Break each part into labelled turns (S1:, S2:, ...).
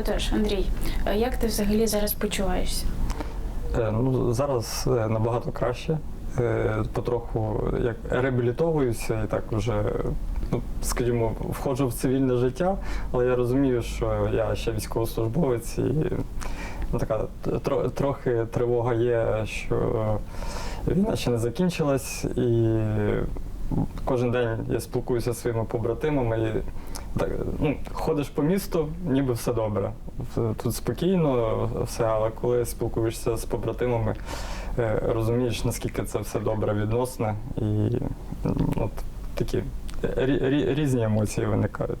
S1: Отож, Андрій, як ти взагалі зараз почуваєшся?
S2: Е, Ну, зараз е, набагато краще. Е, Потроху як реабілітовуюся і так вже, ну, скажімо, входжу в цивільне життя, але я розумію, що я ще військовослужбовець і ну, така тро- трохи тривога є, що війна ще не закінчилась, і кожен день я спілкуюся зі своїми побратимами. І так, ну, ходиш по місту, ніби все добре. Тут спокійно все, але коли спілкуєшся з побратимами, е, розумієш, наскільки це все добре відносне, і от такі рі- рі- різні емоції виникають.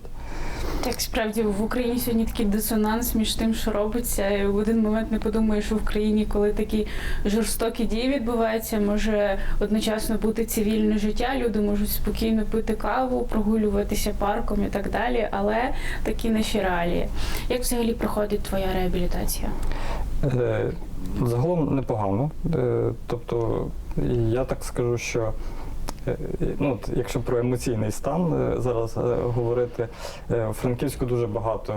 S1: Так, справді в Україні сьогодні такий дисонанс між тим, що робиться. І в один момент не подумаєш, що в країні, коли такі жорстокі дії відбуваються, може одночасно бути цивільне життя. Люди можуть спокійно пити каву, прогулюватися парком і так далі. Але такі наші реалії. Як взагалі проходить твоя реабілітація?
S2: Е, Загалом непогано. Е, Тобто, я так скажу, що ну, от, якщо про емоційний стан е, зараз е, говорити, е, у Франківську дуже багато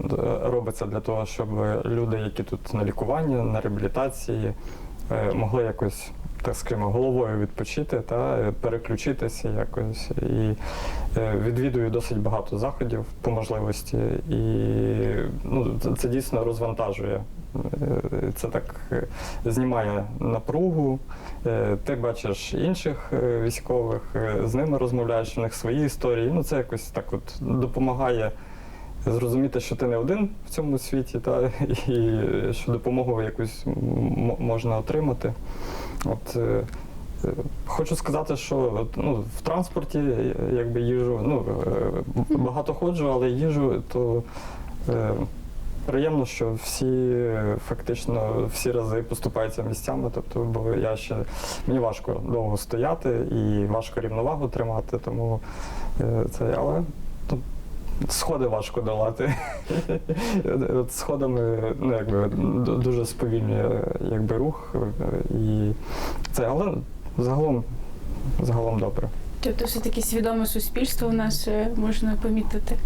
S2: е, робиться для того, щоб люди, які тут на лікуванні, на реабілітації, е, могли якось. Так скажімо, головою відпочити та переключитися якось. І е, відвідую досить багато заходів по можливості. І ну, це, дійсно розвантажує. Е, Це так е, знімає напругу. Ти бачиш інших військових, з ними розмовляєш, у них свої історії. Ну, це якось так от допомагає зрозуміти, що ти не один в цьому світі, та, і що допомогу якусь можна отримати. От, е, е, Хочу сказати, що ну, в транспорті е, якби їжу, ну, е, багато ходжу, але їжу, то е, приємно, що всі фактично всі рази поступаються місцями. Тобто, бо я ще мені важко довго стояти і важко рівновагу тримати, тому е, це але. Сходи важко долати. Сходами ну, якби, дуже сповільнює якби, рух. І це, але загалом, загалом добре.
S1: Тобто, все-таки свідоме суспільство у нас е, можна помітити.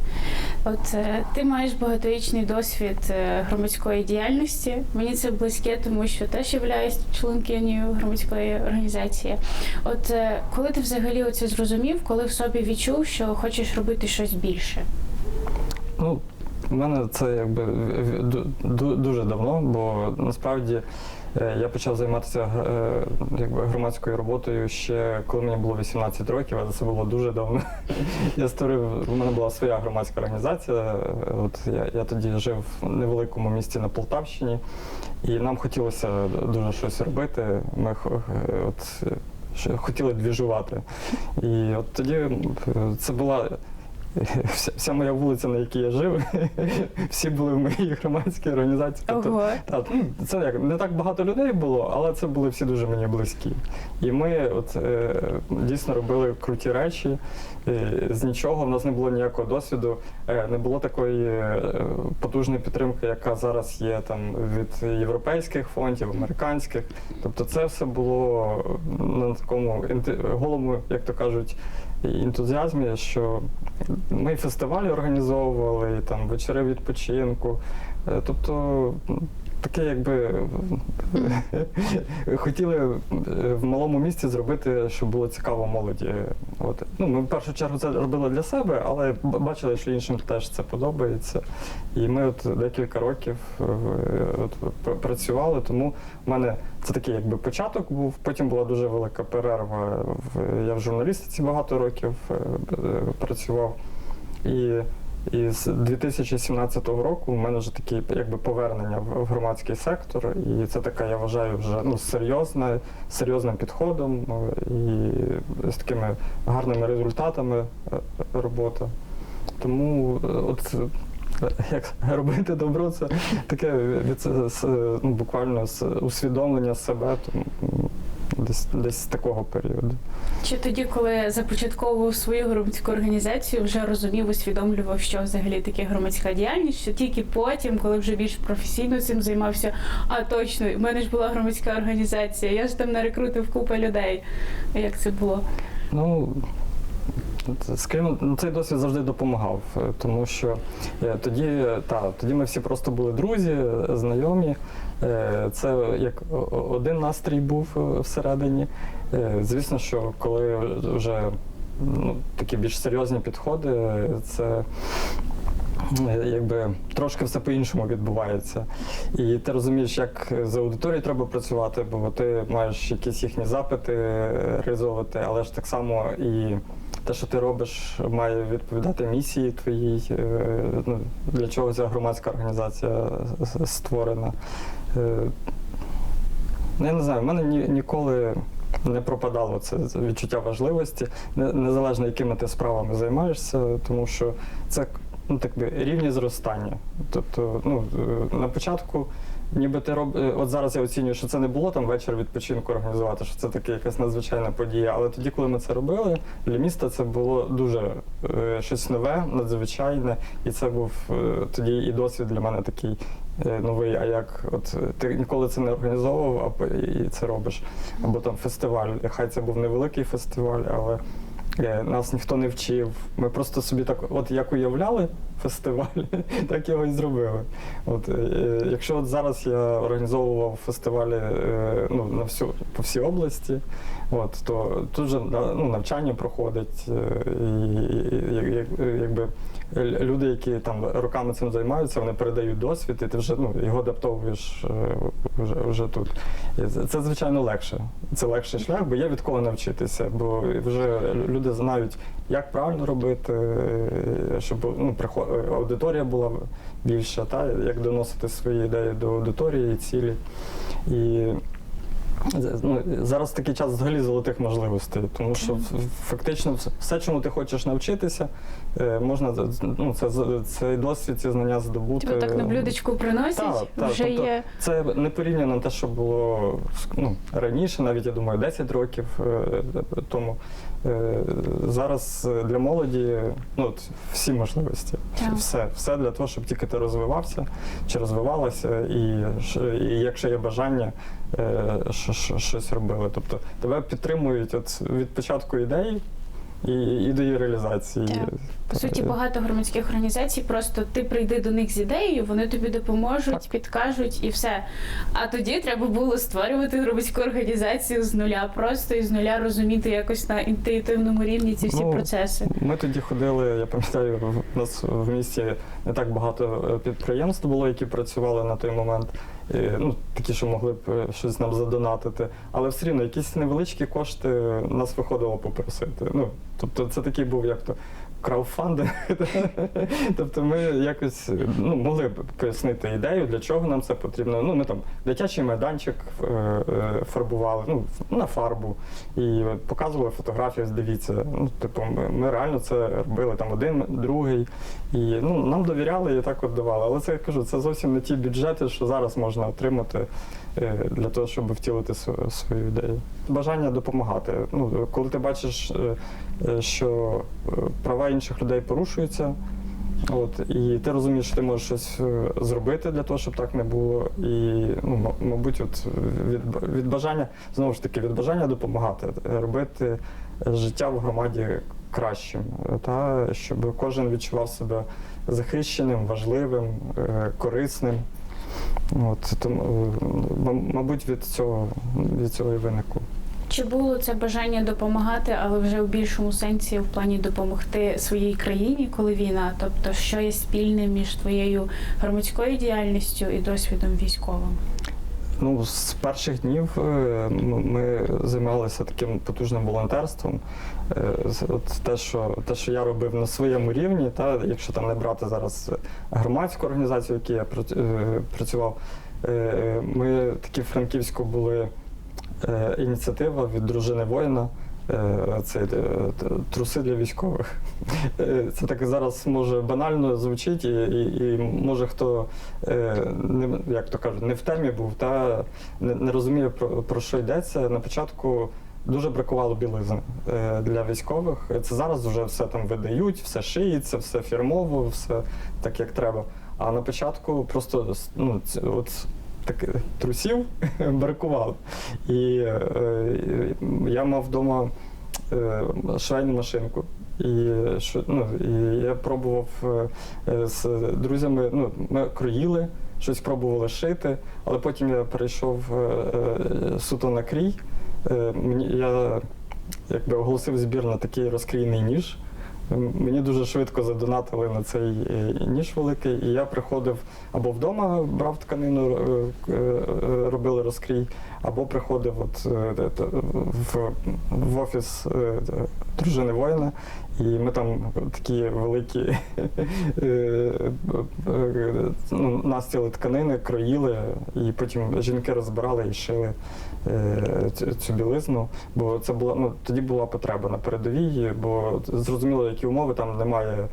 S1: От е, ти маєш багаторічний досвід е, громадської діяльності. Мені це близьке, тому що теж являюсь членкинею громадської організації. От коли ти взагалі оце зрозумів, коли в собі відчув, що хочеш робити щось більше?
S2: Ну, у мене це якби дуже давно, бо насправді е, я почав займатися е, якби, громадською роботою ще коли мені було 18 років, але це було дуже давно. Я створив, у мене була своя громадська організація. е, От я, я тоді жив в невеликому місті на Полтавщині, і нам хотілося дуже щось робити. Ми от, хотіли двіжувати. І от тоді це була Вся, вся моя вулиця, на якій я жив, всі були в моїй громадській організації. Тобто, та, ну, це як не так багато людей було, але це були всі дуже мені близькі. І ми от, е, дійсно робили круті речі з нічого. В нас не було ніякого досвіду, е, не було такої е, потужної підтримки, яка зараз є там від європейських фондів, американських. Тобто, це все було на такому голому, як то кажуть, ентузіазмі, що ми фестивалі організовували, там вечори відпочинку. Е, Тобто таке, якби хотіли е, в малому місті зробити, щоб було цікаво молоді. От. Ну, ми в першу чергу це робили для себе, але бачили, що іншим теж це подобається. І ми от декілька років е, от, працювали, тому в мене це такий якби початок був. Потім була дуже велика перерва. Я в журналістиці багато років е, працював. І, і з 2017 року в мене вже таке якби повернення в громадський сектор. І це така, я вважаю, вже ну, серйозна, серйозним підходом е, і з такими гарними результатами е, робота. Тому е, от е, як робити добро, це таке від ну, буквально усвідомлення себе, тому десь десь з такого періоду.
S1: Чи тоді, коли започатковував свою громадську організацію, вже розумів, усвідомлював, що взагалі таке громадська діяльність, що тільки потім, коли вже більш професійно цим займався, а точно, в мене ж була громадська організація, я ж там нарекрутив купу людей. Як це було?
S2: Ну, скажімо, ну, цей досвід завжди допомагав, е, тому що е, тоді, та, тоді ми всі просто були друзі, е, знайомі. Е, Це як один настрій був е, всередині. Е, Звісно, що коли вже ну, такі більш серйозні підходи, це якби трошки все по-іншому відбувається. І ти розумієш, як з аудиторією треба працювати, бо ти маєш якісь їхні запити реалізовувати, але ж так само і те, що ти робиш, має відповідати місії твоїй, ну, для чого ця громадська організація створена. Е, Ну, я не знаю, в мене ні, ніколи не пропадало це відчуття важливості, незалежно якими ти справами займаєшся, тому що це ну, так би, рівні зростання. Тобто, ну, е, на початку, ніби ти роб... е, от зараз я оцінюю, що це не було там вечір відпочинку організувати, що це така якась надзвичайна подія. Але тоді, коли ми це робили, для міста це було дуже е, щось нове, надзвичайне, і це був е, тоді і досвід для мене такий новий. А як от е, ти ніколи це не організовував, а і це робиш. Або там фестиваль. Хай це був невеликий фестиваль, але е, нас ніхто не вчив. Ми просто собі так, от як уявляли фестиваль, так його і зробили. От, е, е, якщо от зараз я організовував фестивалі е, ну, на всю, по всій області, от, то тут же ну, навчання проходить, е, і, і, як- якби люди, які там роками цим займаються, вони передають досвід, і ти вже ну, його адаптовуєш е, вже, вже тут. І це- звичайно, легше. Це легший шлях, бо є від кого навчитися, бо вже люди знають, як правильно робити, е, щоб ну, приход- аудиторія була більша, та, як доносити свої ідеї до аудиторії, цілі. І зараз такий час взагалі золотих можливостей, тому що фактично все, чому ти хочеш навчитися, е, можна ну, це, цей досвід, ці знання здобути.
S1: Тебе так на блюдечку приносять,
S2: Та,
S1: вже
S2: тобто
S1: є.
S2: Це не порівняно те, що було ну, раніше, навіть я думаю, 10 років е, тому. Е, Зараз е, для молоді ну, от, всі можливості.
S1: Так.
S2: Все, все для того, щоб тільки ти розвивався чи розвивалася, і, і якщо є бажання, е, що- що- щось робили. Тобто тебе підтримують от від початку ідеї і, і до її реалізації.
S1: Так. По суті,
S2: Е,
S1: багато громадських організацій просто ти прийди до них з ідеєю, вони тобі допоможуть,
S2: Так.
S1: підкажуть і все. А тоді треба було створювати громадську організацію з нуля, просто і з нуля розуміти якось на інтуїтивному рівні ці всі
S2: Ну,
S1: процеси.
S2: Ми тоді ходили, я пам'ятаю, в- нас в місті не так багато е, підприємств було, які працювали на той момент. Е, Ну, такі, що могли б е, щось нам задонатити. Але все рівно якісь невеличкі кошти нас виходило попросити. Ну, тобто це такий був як то. Крауфандинг. тобто ми якось ну, могли б пояснити ідею, для чого нам це потрібно. Ну, ми там дитячий майданчик е, е, фарбували, ну, на фарбу, і показували фотографію, дивіться. Ну, типу, ми, реально це робили там один, другий. І ну, нам довіряли і так от давали. Але це я кажу, це зовсім не ті бюджети, що зараз можна отримати для того, щоб втілити свою, свою ідею. Бажання допомагати. Ну, коли ти бачиш, е, е, що е, права інших людей порушуються. От, і ти розумієш, що ти можеш щось е, зробити для того, щоб так не було. І, ну, мабуть, от від, від бажання, знову ж таки, від бажання допомагати, е, робити життя в громаді кращим, е, та, щоб кожен відчував себе захищеним, важливим, е, корисним. От, тому, е, мабуть, від цього, від цього і виникло.
S1: Чи було це бажання допомагати, але вже в більшому сенсі в плані допомогти своїй країні, коли війна? Тобто, що є спільне між твоєю громадською діяльністю і досвідом військовим?
S2: Ну, з перших днів е, ми займалися таким потужним волонтерством. Е, От те, що, те, що я робив на своєму рівні, та, якщо там не брати зараз громадську організацію, в якій я е, працював, е, ми такі в Франківську були ініціатива від дружини воїна. Це труси для військових. Це так зараз може банально звучить, і, і, і може хто не як то кажуть, не в темі був, та не, не розуміє про, про що йдеться. На початку дуже бракувало білизни е, для військових. Це зараз вже все там видають, все шиється, все фірмово, все так як треба. А на початку просто ну, от так, трусів бракувало. І е, я мав вдома е, швейну машинку. І, ну, і я пробував е, е, з друзями, ну, ми кроїли, щось пробували шити, але потім я перейшов суто на крій. Е, Мені, я якби оголосив збір на такий розкрійний ніж. Мені дуже швидко задонатили на цей е, ніж великий, і я приходив або вдома брав тканину, е, робили розкрій, або приходив от, в, в офіс дружини воїна, і ми там такі великі ну, настіли тканини, кроїли, і потім жінки розбирали і шили цю- цю білизну. Бо це була ну тоді була потреба на передовій, бо зрозуміло, які умови там немає.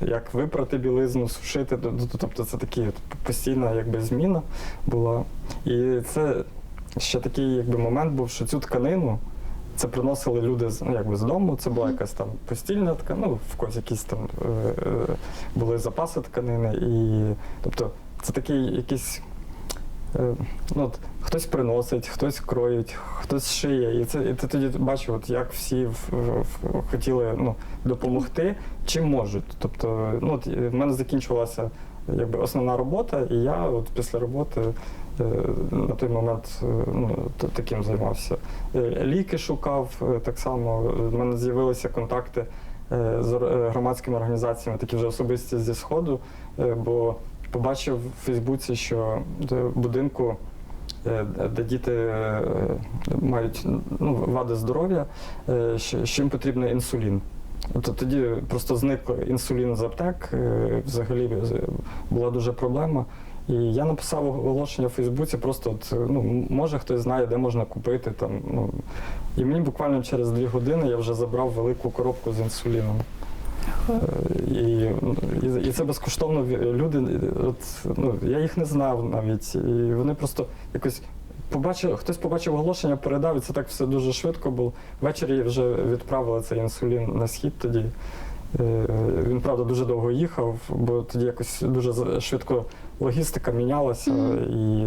S2: Як випрати білизну, сушити, тобто це такі постійна якби зміна була. І це ще такий якби момент був, що цю тканину це приносили люди з ну, якби з дому. Це була якась там постільна тканина, ну в когось якісь там е, е, були запаси тканини, і тобто це такий якийсь. Е, Ну, от, хтось приносить, хтось кроїть, хтось шиє. І це і ти тоді бачив, от як всі в, в- хотіли ну, допомогти, чим можуть. Тобто, ну, от, в мене закінчувалася якби, основна робота, і я от після роботи е, на той момент е, ну, таким займався. Ліки шукав так само. В мене з'явилися контакти з громадськими організаціями, такі вже особисті зі Сходу, бо побачив в Фейсбуці, що в будинку, е, де діти е, мають ну, вади здоров'я, е, що їм потрібен інсулін. Тобто тоді просто зник інсулін з аптек, взагалі була дуже проблема. І я написав оголошення в Фейсбуці, просто от, ну, може хтось знає, де можна купити. Там, ну. І мені буквально через дві години я вже забрав велику коробку з інсуліном. Е, І, і, і це безкоштовно люди. От, ну, я їх не знав навіть. І вони просто якось побачив, хтось побачив оголошення, передав, і це так все дуже швидко було. Ввечері вже відправили цей інсулін на схід тоді. Е, Він, правда, дуже довго їхав, бо тоді якось дуже швидко логістика мінялася. І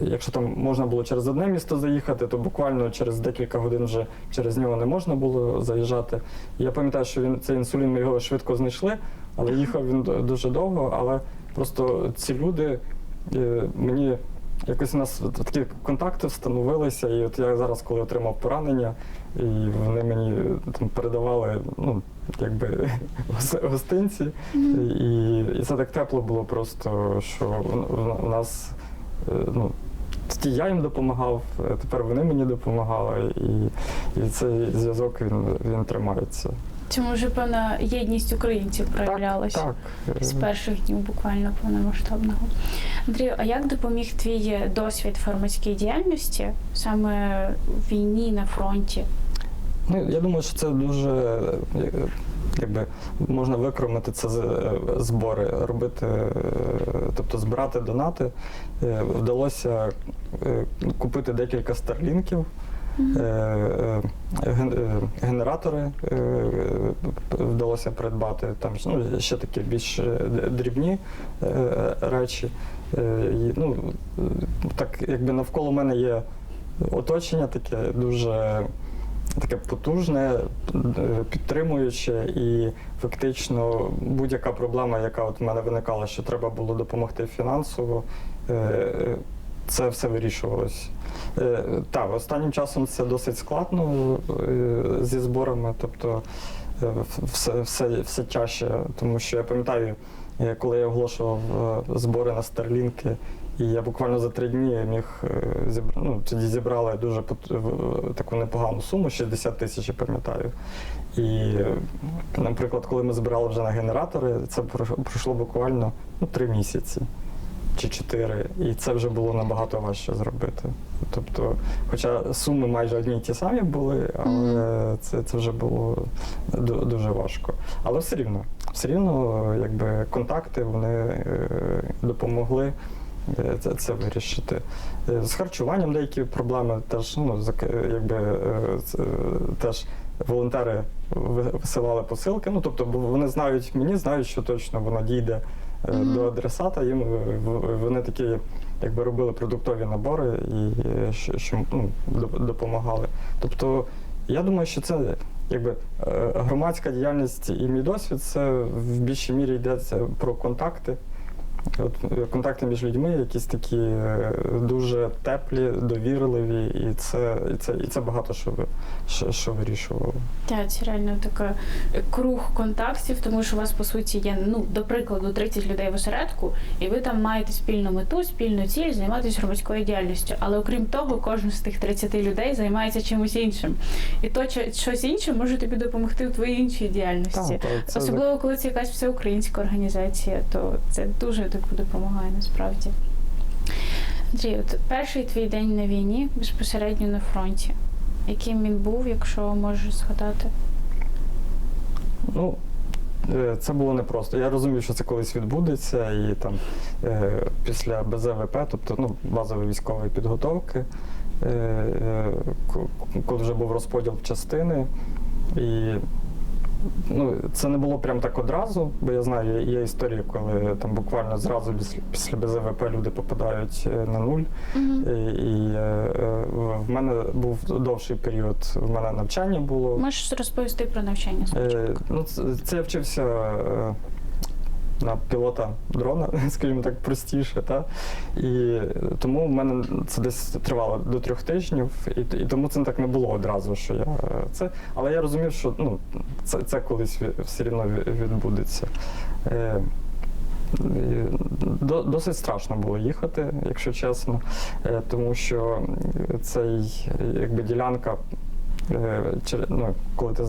S2: якщо там можна було через одне місто заїхати, то буквально через декілька годин вже через нього не можна було заїжджати. Я пам'ятаю, що він цей інсулін ми його швидко знайшли, але їхав він дуже довго. Але просто ці люди е, мені якось у нас такі контакти встановилися. І от я зараз, коли отримав поранення, і вони мені там передавали, ну якби гостинці, і, і це так тепло було просто, що в- у нас е, ну. Тоді я їм допомагав, е, тепер вони мені допомагали, і, і цей зв'язок він, він тримається.
S1: Це може певна єдність українців проявлялася
S2: Так, е,
S1: з перших днів буквально повномасштабного. Андрію, а як допоміг твій досвід фармацькій діяльності саме в війні на фронті?
S2: Ну, я думаю, що це дуже е, якби можна викромити це е, збори, робити, е, тобто збирати донати. Е, Вдалося купити декілька старлінків. Генератори вдалося придбати там ну, ще такі більш дрібні речі. Ну, так якби навколо мене є оточення таке дуже таке потужне, е, підтримуюче, і фактично будь-яка проблема, яка от в мене виникала, що треба було допомогти фінансово, е, е, це все вирішувалось. Так, останнім часом це досить складно зі зборами, тобто все, все, все чаще, тому що я пам'ятаю, коли я оголошував е, збори на старлінки, і я буквально за три дні міг е, зібрати. Ну, тоді зібрали дуже таку непогану суму, 60 тисяч, я пам'ятаю. І, е, наприклад, коли ми збирали вже на генератори, це пройшло- пройшло буквально ну, три місяці чи чотири, і це вже було набагато важче зробити. Тобто, хоча суми майже одні й ті самі були, але це, це вже було дуже важко. Але все рівно, все рівно, якби контакти вони е, допомогли. е, Це, це вирішити. Е, З харчуванням деякі проблеми теж, ну, якби, це, теж волонтери висилали посилки. Ну, тобто, вони знають, мені знають, що точно воно дійде е,
S1: Мгм.
S2: до адресата. Їм вони такі, якби робили продуктові набори і що, що ну, допомагали. Тобто, я думаю, що це якби е, громадська діяльність і мій досвід це в більшій мірі йдеться про контакти. От е, контакти між людьми, якісь такі е, дуже теплі, довірливі, і це, і це, і це багато що, ви- що, що вирішувало.
S1: Так, це реально така е, круг контактів, тому що у вас по суті є, ну, до прикладу, 30 людей в осередку, і ви там маєте спільну мету, спільну ціль займатися громадською діяльністю. Але окрім того, кожен з тих 30 людей займається чимось іншим. І то що- щось інше може тобі допомогти в твоїй іншій діяльності.
S2: Та, це
S1: Особливо, коли це якась всеукраїнська організація, то це дуже типу допомагає насправді. Андрій, от перший твій день на війні безпосередньо на фронті. Яким він був, якщо можеш згадати?
S2: Ну, е, це було непросто. Я розумів, що це колись відбудеться, і там е, після БЗВП, тобто ну, базової військової підготовки, е, ко- коли вже був розподіл частини. І ну, це не було прям так одразу, бо я знаю, є, історії, коли там буквально зразу після- БЗВП люди попадають е, на нуль. І, і е, е, в мене був довший період, в мене навчання було.
S1: Можеш розповісти про навчання?
S2: Е, ну, це, це я вчився на пілота дрона, скажімо так, простіше. Та? І тому в мене це десь тривало до трьох тижнів, і, і тому це так не було одразу, що я е, це. Але я розумів, що ну, це, це колись все рівно відбудеться. Е, до- Досить страшно було їхати, якщо чесно, е, тому що цей якби ділянка Е, ну, коли ти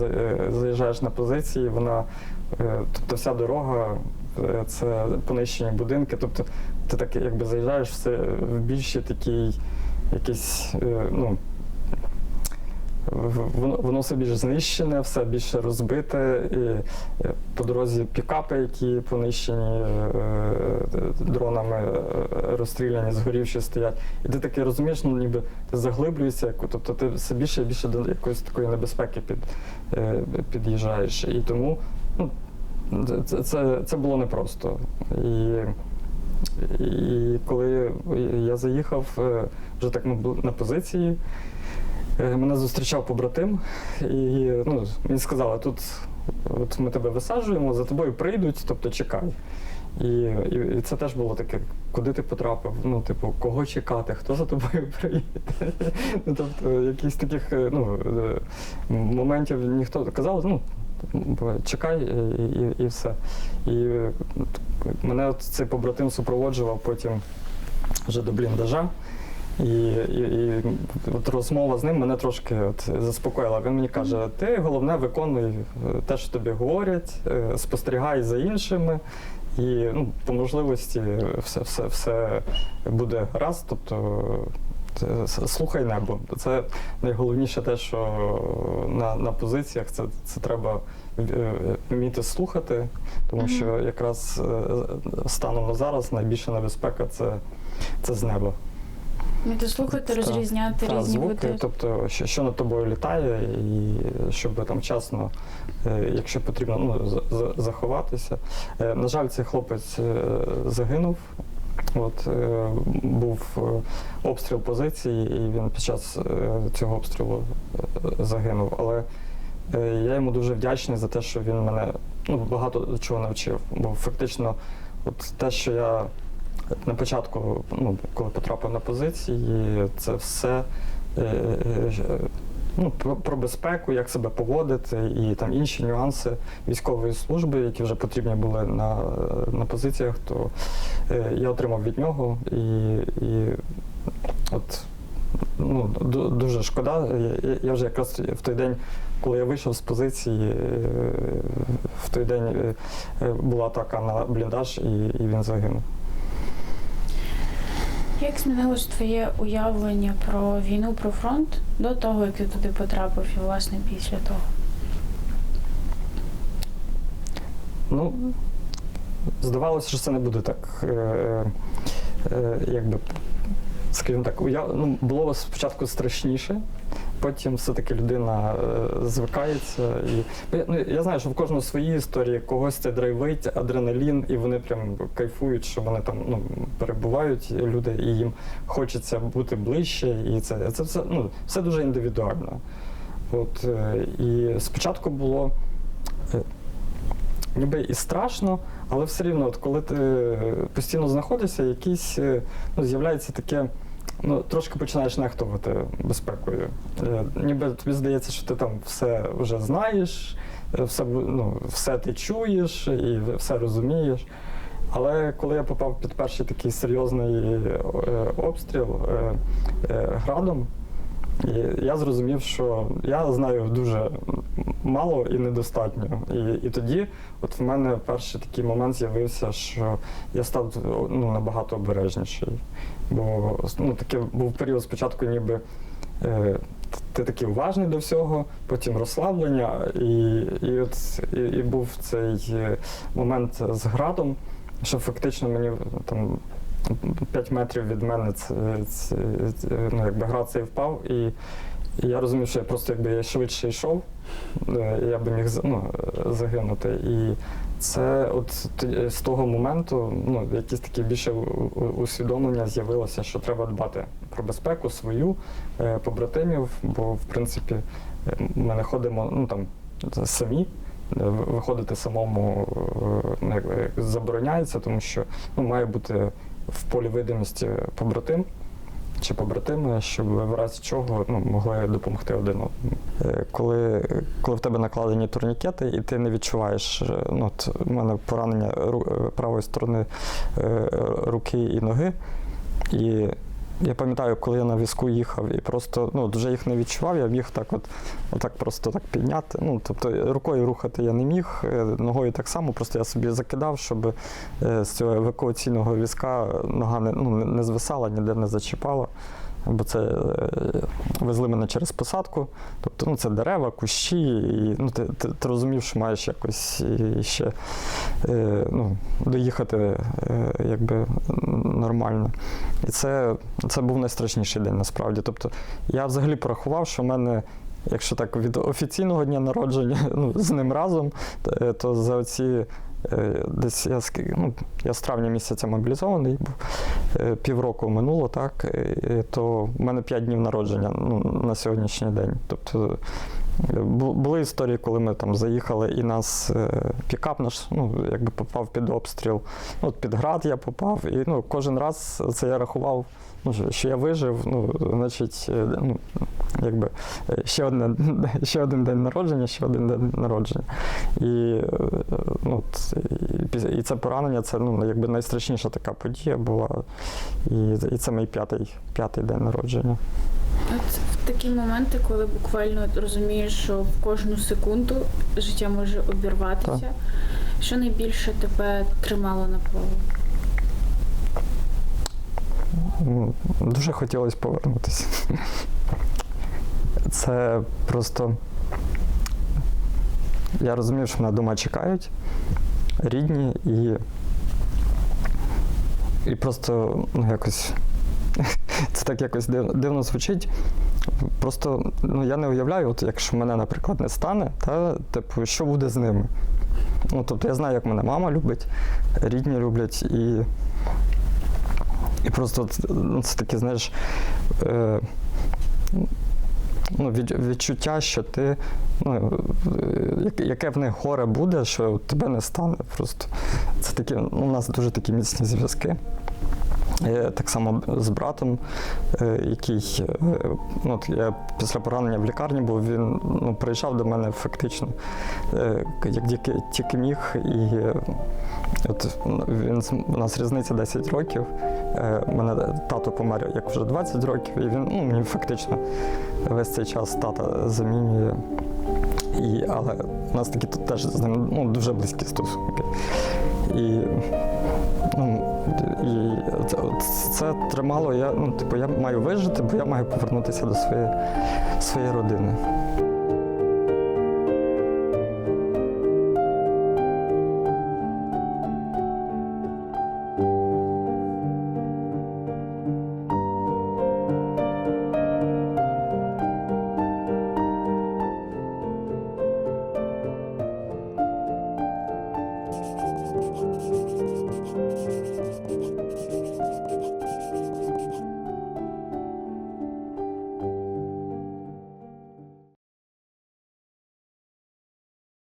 S2: заїжджаєш на позиції, вона, тобто вся дорога це понищені будинки. Тобто ти так якби заїжджаєш все в більші такий якийсь, е, ну. Воно, все більш знищене, все більше розбите. І е, по дорозі пікапи, які понищені е, е, дронами, е, розстріляні, згорівші стоять. І ти таки розумієш, ну ніби ти заглиблюєшся, тобто ти все більше і більше до якоїсь такої небезпеки під, е, під'їжджаєш. І тому ну, це, це, це було непросто. І, і коли я заїхав, е, вже так були на позиції. Е, Мене зустрічав побратим, і ну, мені сказали, тут от ми тебе висаджуємо, за тобою прийдуть, тобто чекай. І, і, це теж було таке, куди ти потрапив, ну, типу, кого чекати, хто за тобою приїде. ну, тобто, якісь таких е, ну, моментів ніхто казав, ну, чекай і, і, і все. І е, мене цей побратим супроводжував потім вже до бліндажа. І, і, і от розмова з ним мене трошки от заспокоїла. Він мені каже: ти головне виконуй е, те, що тобі говорять, е, спостерігай за іншими, і ну, по можливості все, все, все буде гаразд. Тобто е, слухай небо. Це найголовніше те, що на, на позиціях це, це треба е, вміти слухати, тому що якраз е, станом на зараз найбільша небезпека це, це з неба.
S1: Вміти слухати, розрізняти
S2: та,
S1: різні
S2: звуки,
S1: види.
S2: тобто, що, що над тобою літає, і щоб там вчасно, е, якщо потрібно, ну, за- за- заховатися. Е, На жаль, цей хлопець е, загинув. От, е, був е, обстріл позиції, і він під час е, цього обстрілу е, загинув. Але е, я йому дуже вдячний за те, що він мене ну, багато чого навчив. Бо фактично, от те, що я на початку, ну, коли потрапив на позиції, це все е, е, ну, про, про безпеку, як себе поводити, і там інші нюанси військової служби, які вже потрібні були на, на позиціях, то е, я отримав від нього і, і от. Ну, дуже шкода. Я, я вже якраз в той день, коли я вийшов з позиції, е, в той день е, е, була атака на бліндаж, і, і він загинув.
S1: Як змінилось твоє уявлення про війну, про фронт до того, як ти туди потрапив, і власне після того?
S2: Ну, здавалося, що це не буде так, е, е, якби, скажімо так, уяв... ну, було спочатку страшніше, потім все-таки людина е, звикається. І... я- Ну, я знаю, що в кожного свої історії, когось це драйвить, адреналін, і вони прям кайфують, що вони там ну, перебувають, люди, і їм хочеться бути ближче. І це, це все, ну, все дуже індивідуально. От, е, і спочатку було е, ніби і страшно, але все рівно, от коли ти постійно знаходишся, якийсь е, ну, з'являється таке. Ну, трошки починаєш нехтувати безпекою. Е, ніби тобі здається, що ти там все вже знаєш, е, все, ну, все ти чуєш і все розумієш. Але коли я попав під перший такий серйозний е, обстріл градом, і я зрозумів, що я знаю дуже мало і недостатньо. І, і тоді, от в мене перший такий момент з'явився, що я став ну, набагато обережніший. Бо ну, такий був період спочатку, ніби е, ти такий уважний до всього, потім розслаблення, і, і, от, і, і був цей е, момент з градом, що фактично мені там 5 метрів від мене це, це, ну, якби град цей впав, і, і я розумів, що я просто якби я швидше йшов, е, я би міг ну, е, загинути. І це от з того моменту ну, якесь таке більше усвідомлення з'явилося, що треба дбати про безпеку свою, е, побратимів, бо в принципі е, ми не ходимо ну, там, самі. Е, Виходити самому е, ну, забороняється, тому що ну, має бути в полі видимості побратим чи побратими, щоб в разі чого ну, могли допомогти один одному. Е, Коли, коли в тебе накладені турнікети, і ти не відчуваєш, е, ну, от у мене поранення е, правої сторони руки і ноги. І я пам'ятаю, коли я на візку їхав і просто ну, вже їх не відчував, я міг так от, отак просто так підняти. Ну, тобто рукою рухати я не міг, е, ногою так само, просто я собі закидав, щоб е, з цього евакуаційного візка нога не, ну, не- не звисала, ніде не зачіпала. Бо це е, везли мене через посадку, тобто ну, це дерева, кущі, і ну, ти, ти, ти розумів, що маєш якось ще е, ну, доїхати е, якби нормально. І це, це був найстрашніший день насправді. Тобто я взагалі порахував, що в мене. Якщо так від офіційного дня народження, ну, з ним разом, то, за оці е, десь я, ну, я з травня місяця мобілізований був, е, півроку минуло, так, е, то в мене 5 днів народження ну, на сьогоднішній день. Тобто е, були історії, коли ми там заїхали, і нас е, пікап наш ну, якби попав під обстріл. Ну, під град я попав, і ну, кожен раз це я рахував. Ну, що- я вижив, ну, значить, е, ну, якби е, ще, одне, ще один день народження, ще один день народження. І, е, ну, і, це поранення це ну, якби найстрашніша така подія була. І, і це мій п'ятий, п'ятий день народження.
S1: От в такі моменти, коли буквально розумієш, що в кожну секунду життя може обірватися, що найбільше тебе тримало на плаву?
S2: Ну, Дуже хотілося повернутися. Це просто. Я розумів, що мене вдома чекають рідні і. І просто ну, якось. Це так якось дивно звучить. Просто ну, я не уявляю, от якщо мене, наприклад, не стане, та, типу, що буде з ними. Ну, тобто я знаю, як мене мама любить, рідні люблять, і і просто ну, це таке, знаєш, е, ну, від, відчуття, що ти, ну, е, яке- в них горе буде, що тебе не стане. Просто це такі, ну, у нас дуже такі міцні зв'язки. Е, Так само з братом, е, який е, ну, я після поранення в лікарні був, він ну, приїжджав до мене фактично, як тільки, тільки міг. І от він у нас різниця 10 років. У мене тато помер як вже 20 років, і він ну, мені фактично весь цей час тата замінює. І, але у нас такі тут теж з ним ну, дуже близькі стосунки. І, ну, і це, от це тримало, я, ну, типу, я маю вижити, бо я маю повернутися до своєї, своєї родини.